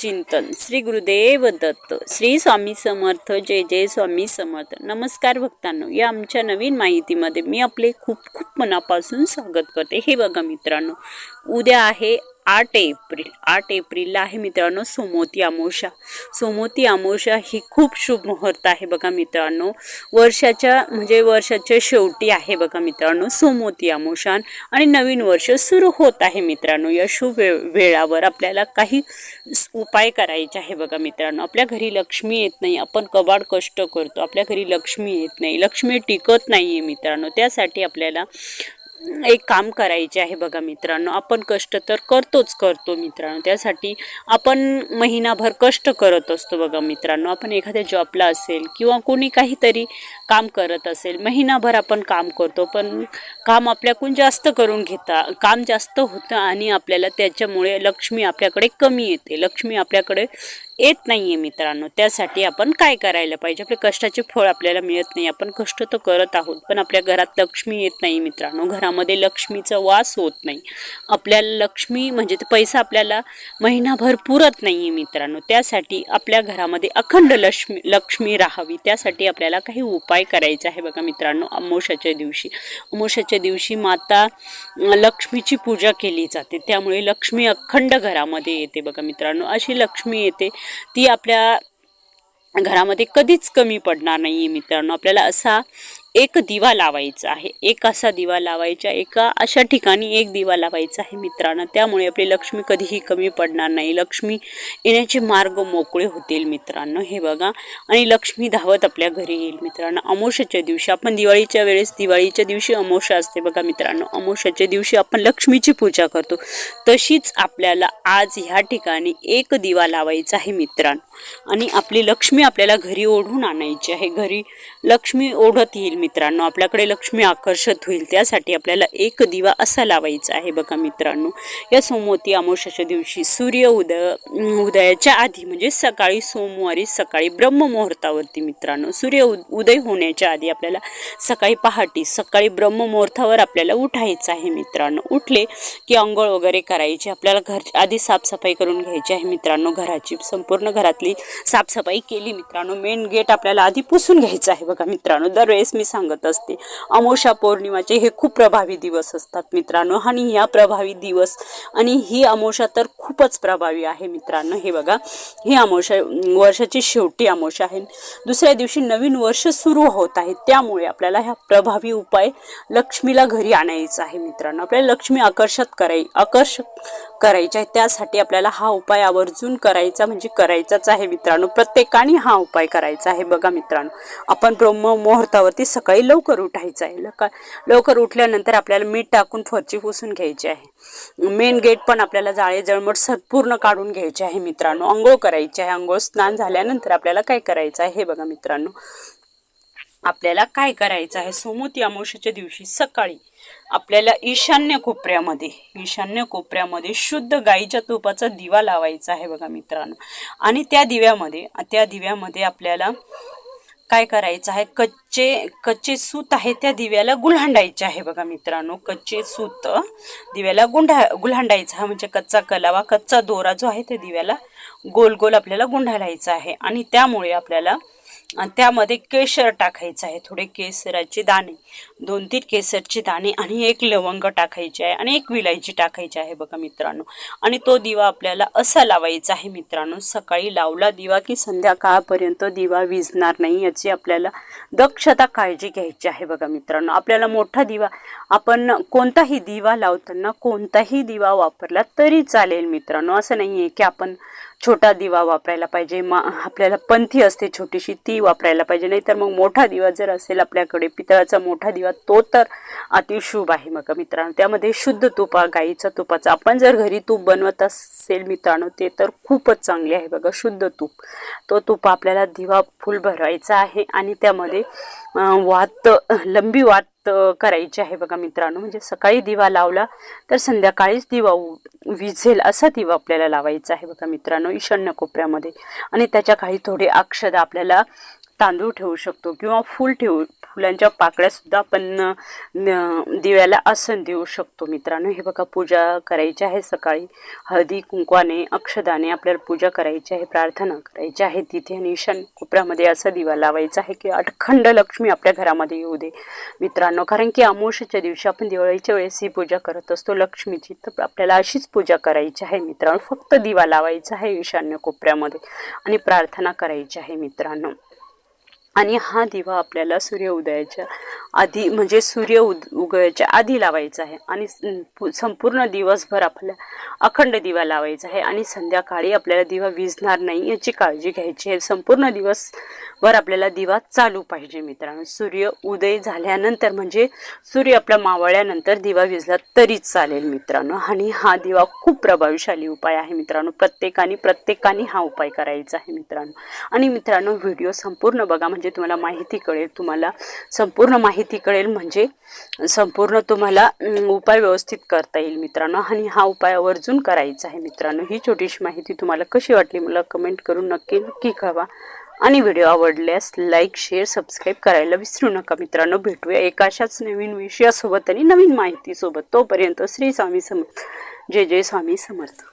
चिंतन. श्री गुरुदेव दत्त. श्री स्वामी समर्थ. जय जय स्वामी समर्थ. नमस्कार भक्तांनो. या आमच्या नवीन माहितीमध्ये मी आपले खूप खूप मनापासून स्वागत करते. हे बघा मित्रांनो उद्या आहे आठ एप्रिल आठ एप्रिलला आहे मित्रांनो सोमोती अमावस्या. सोमोती अमावस्या ही खूप शुभ मुहूर्त आहे बघा मित्रांनो. वर्षाच्या म्हणजे वर्षाच्या शेवटी आहे बघा मित्रांनो सोमोती अमावस्या. आणि नवीन वर्ष सुरू होत आहे मित्रांनो. या शुभ वे वेळावर आपल्याला काही उपाय करायचे आहे बघा मित्रांनो. आपल्या घरी लक्ष्मी येत नाही. आपण कबाड कष्ट करतो. आपल्या घरी लक्ष्मी येत नाही. लक्ष्मी टिकत नाही आहे मित्रांनो. त्यासाठी आपल्याला एक काम करायचे आहे बघा मित्रांनो. आपण कष्ट तर करतोच करतो मित्रांनो. त्यासाठी आपण महिनाभर कष्ट करत असतो बघा मित्रांनो. आपण एखाद्या जॉबला असेल किंवा कोणी काहीतरी काम करत असेल महिनाभर आपण काम करतो. पण काम आपल्याकडून जास्त करून घेता काम जास्त होतं आणि आपल्याला त्याच्यामुळे लक्ष्मी आपल्याकडे कमी येते. लक्ष्मी आपल्याकडे येत नाही आहे मित्रांनो. त्यासाठी आपण काय करायला पाहिजे? आपले कष्टाचे फळ आपल्याला मिळत नाही. आपण कष्ट तर करत आहोत पण आपल्या घरात लक्ष्मी येत नाही मित्रांनो. घरामध्ये लक्ष्मीचा वास होत नाही. आपल्याला लक्ष्मी म्हणजे ते पैसा आपल्याला महिनाभर पुरत नाही आहे मित्रांनो. त्यासाठी आपल्या घरामध्ये अखंड लक्ष्मी लक्ष्मी राहावी. त्यासाठी आपल्याला काही उपाय करायचा आहे बघा मित्रांनो. अमोशाच्या दिवशी अमोशाच्या दिवशी माता लक्ष्मीची पूजा केली जाते. त्यामुळे लक्ष्मी अखंड घरामध्ये येते बघा मित्रांनो. अशी लक्ष्मी येते ती आपल्या घरामध्ये कधीच कमी पडणार नाही आहे मित्रांनो. आपल्याला असा एक दिवा लावायचा आहे. एक असा दिवा लावायचा एका अशा ठिकाणी एक दिवा लावायचा आहे मित्रांनो. त्यामुळे आपली लक्ष्मी कधीही कमी पडणार नाही. लक्ष्मी येण्याचे मार्ग मोकळे होतील मित्रांनो. हे बघा. आणि लक्ष्मी धावत आपल्या घरी येईल मित्रांनो. अमोशाच्या दिवशी आपण दिवाळीच्या वेळेस दिवाळीच्या दिवशी अमोशा असते बघा मित्रांनो. अमोशाच्या दिवशी आपण लक्ष्मीची पूजा करतो. तशीच आपल्याला आज ह्या ठिकाणी एक दिवा लावायचा आहे मित्रांनो. आणि आपली लक्ष्मी आपल्याला घरी ओढून आणायची आहे. घरी लक्ष्मी ओढत येईल मित्रांनो आपल्याकडे लक्ष्मी आकर्षित होईल. त्यासाठी आपल्याला एक दिवा असा लावायचा आहे बघा मित्रांनो. या सोमवती अमावस्याच्या दिवशी सूर्य उदय उदयाच्या आधी म्हणजे सकाळी सोमवारी सकाळी ब्रह्ममुहूर्तावरती मित्रांनो सूर्य उदय होण्याच्या आधी आपल्याला सकाळी पहाटे सकाळी ब्रह्ममुहूर्तावर आपल्याला उठायचं आहे मित्रांनो. उठले की अंघोळ वगैरे करायची आपल्याला घर आधी साफसफाई करून घ्यायची आहे मित्रांनो. घराची संपूर्ण घरातली साफसफाई केली मित्रांनो. मेन गेट आपल्याला आधी पुसून घ्यायचं आहे बघा मित्रांनो. दरवेळेस मी सांगत असते. अमोषा पौर्णिमाचे हे खूप प्रभावी दिवस असतात मित्रांनो. आणि ह्या प्रभावी दिवस आणि ही अमोषा तर खूपच प्रभावी आहे मित्रांनो. हे बघा ही अमोषा वर्षाची शेवटी अमोषा आहे. दुसऱ्या दिवशी नवीन वर्ष सुरू होत आहे. त्यामुळे आपल्याला ह्या प्रभावी उपाय लक्ष्मीला घरी आणायचा आहे मित्रांनो. आपल्याला लक्ष्मी आकर्षक कराय आकर्षक करायचे आहे. त्यासाठी आपल्याला हा उपाय आवर्जून करायचा म्हणजे करायचाच आहे मित्रांनो. प्रत्येकाने हा उपाय करायचा आहे बघा मित्रांनो. आपण ब्रह्म मुहूर्तावरती सकाळी लवकर उठायचं आहे. लका लवकर उठल्यानंतर आपल्याला मीठ टाकून फरची पुसून घ्यायची आहे. मेन गेट पण आपल्याला जाळे जळमट संपूर्ण काढून घ्यायचे आहे मित्रांनो. आंघोळ करायची आहे. आंघोळ स्नान झाल्यानंतर आपल्याला काय करायचं आहे? हे बघा मित्रांनो. आपल्याला काय करायचं आहे? सोमोती अमावस्याच्या दिवशी सकाळी आपल्याला ईशान्य कोपऱ्यामध्ये ईशान्य कोपऱ्यामध्ये शुद्ध गाईच्या तुपाचा दिवा लावायचा आहे बघा मित्रांनो. आणि त्या दिव्यामध्ये त्या दिव्यामध्ये आपल्याला काय करायचं आहे? कच्चे कच्चे सूत आहे त्या दिव्याला गुलहांडायचे आहे बघा मित्रांनो. कच्चे सूत दिव्याला गुंढा गुलहांडायचा हा म्हणजे कच्चा कलावा कच्चा दोरा जो आहे त्या दिव्याला गोल गोल आपल्याला गुंडाळायचा आहे. आणि त्यामुळे आपल्याला आणि त्यामध्ये केशर टाकायचं आहे. थोडे केसराचे दाणे दोन तीन केसरचे दाणे आणि एक लवंग टाकायचे आहे आणि एक विलायची टाकायची आहे बघा मित्रांनो. आणि तो दिवा आपल्याला असा लावायचा आहे मित्रांनो सकाळी लावला दिवा की संध्याकाळपर्यंत दिवा विजणार नाही याची आपल्याला दक्षता काळजी घ्यायची आहे बघा मित्रांनो. आपल्याला मोठा दिवा आपण कोणताही दिवा लावताना कोणताही दिवा वापरला तरी चालेल मित्रांनो. असं नाही आहे की आपण छोटा दिवा वापरायला पाहिजे. मा आपल्याला पंथी असते छोटीशी ती वापरायला पाहिजे. नाही तर मग मोठा दिवा जर असेल आपल्याकडे पितळाचा मोठा दिवा तो तर अतिशुभ आहे मग मित्रांनो. त्यामध्ये शुद्ध तुपा गाईचा तुपाचा. आपण जर घरी तूप बनवत असेल मित्रांनो ते तर खूपच चांगले आहे बघा शुद्ध तूप. तो तूप आपल्याला दिवा फुल भरवायचा आहे आणि त्यामध्ये वात लंबी वात करायची आहे बघा मित्रांनो. म्हणजे सकाळी दिवा लावला तर संध्याकाळीच दिवा उ- विझेल असा दिवा आपल्याला लावायचा आहे बघा मित्रांनो ईशान्य कोपऱ्यामध्ये. आणि त्याच्या काही थोडे अक्षर आपल्याला तांदूळ ठेवू शकतो किंवा फूल ठेवू फुलांच्या पाकळ्या सुद्धा आपण दिव्याला आसन देऊ शकतो मित्रांनो. हे बघा पूजा करायची आहे सकाळी. हळदी कुंकवाने अक्षदाने आपल्याला पूजा करायची आहे प्रार्थना करायची आहे. तिथे आणि ईशान कोपऱ्यामध्ये असा दिवा लावायचा आहे की अखंड लक्ष्मी आपल्या घरामध्ये येऊ दे मित्रांनो. कारण की अमावस्येच्या दिवशी आपण दिवाळीच्या वेळेस ही पूजा करत असतो. लक्ष्मीची तर आपल्याला अशीच पूजा करायची आहे मित्रांनो. फक्त दिवा लावायचा आहे ईशान्य कोपऱ्यामध्ये आणि प्रार्थना करायची आहे मित्रांनो. आणि हा दिवा आपल्याला सूर्य उदयाच्या आधी म्हणजे सूर्य उद उगयाच्या आधी लावायचा आहे. आणि संपूर्ण दिवसभर आपल्या अखंड दिवा लावायचा आहे. आणि संध्याकाळी आपल्याला दिवा विजणार नाही याची काळजी घ्यायची आहे. संपूर्ण दिवसभर आपल्याला दिवा चालू पाहिजे मित्रांनो. सूर्य उदय झाल्यानंतर म्हणजे सूर्य आपल्या मावळल्यानंतर दिवा विजला तरीच चालेल मित्रांनो. आणि हा दिवा खूप प्रभावशाली उपाय आहे मित्रांनो. प्रत्येकाने प्रत्येकाने हा उपाय करायचा आहे मित्रांनो. आणि मित्रांनो व्हिडिओ संपूर्ण बघा. म्हणजे म्हणजे तुम्हाला माहिती कळेल तुम्हाला संपूर्ण माहिती कळेल म्हणजे संपूर्ण तुम्हाला उपाय व्यवस्थित करता येईल मित्रांनो. आणि हा उपाय आवर्जून करायचा आहे मित्रांनो. ही छोटीशी माहिती तुम्हाला कशी वाटली मला कमेंट करून नक्की नक्की कळवा. आणि व्हिडिओ आवडल्यास लाईक शेअर सबस्क्राईब करायला विसरू नका मित्रांनो. भेटूया एका अशाच नवीन विषयासोबत आणि नवीन माहितीसोबत. तोपर्यंत श्री स्वामी समर्थ जय जय स्वामी समर्थ.